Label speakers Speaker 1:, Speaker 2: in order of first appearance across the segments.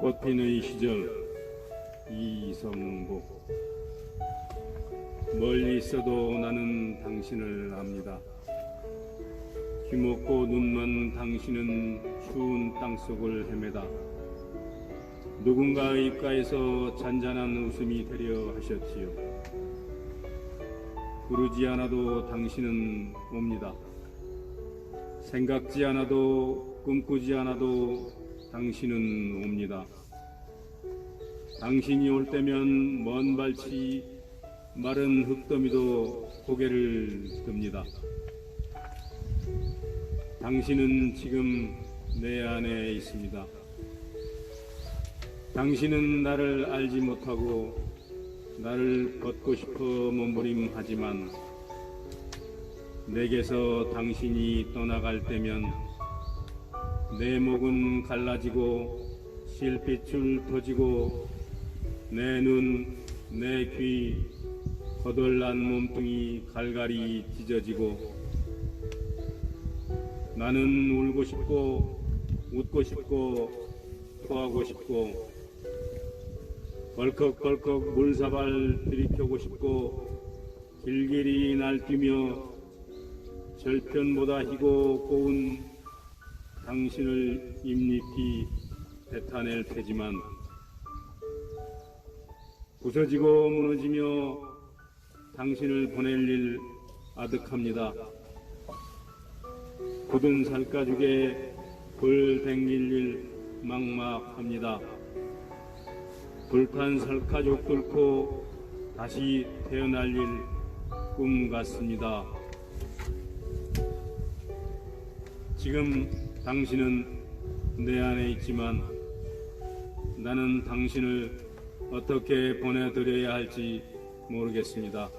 Speaker 1: 꽃피는 시절 이성복 멀리 있어도 나는 당신을 압니다. 귀먹고 눈먼 당신은 추운 땅속을 헤매다 누군가의 입가에서 잔잔한 웃음이 되려 하셨지요. 부르지 않아도 당신은 옵니다. 생각지 않아도 꿈꾸지 않아도 당신은 옵니다. 당신이 올 때면 먼 발치 마른 흙더미도 고개를 듭니다. 당신은 지금 내 안에 있습니다. 당신은 나를 알지 못하고 나를 걷고 싶어 몸부림하지만 내게서 당신이 떠나갈 때면 내 목은 갈라지고 실핏줄 터지고 내 눈, 내 귀, 거덜난 몸뚱이 갈갈이 찢어지고 나는 울고 싶고 웃고 싶고 토하고 싶고 벌컥벌컥 물사발 들이켜고 싶고 길길이 날뛰며 절편보다 희고 고운 당신을 입니피 뱉어낼 테지만 부서지고 무너지며 당신을 보낼 일 아득합니다. 굳은 살가죽에 불 댕길 일 막막합니다. 불탄 살가죽 뚫고 다시 태어날 일 꿈 같습니다. 지금 당신은 내 안에 있지만 나는 당신을 어떻게 보내드려야 할지 모르겠습니다.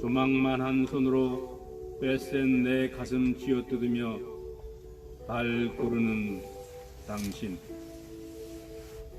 Speaker 1: 조망만한 손으로 뺏센 내 가슴 쥐어뜯으며 발 고르는 당신.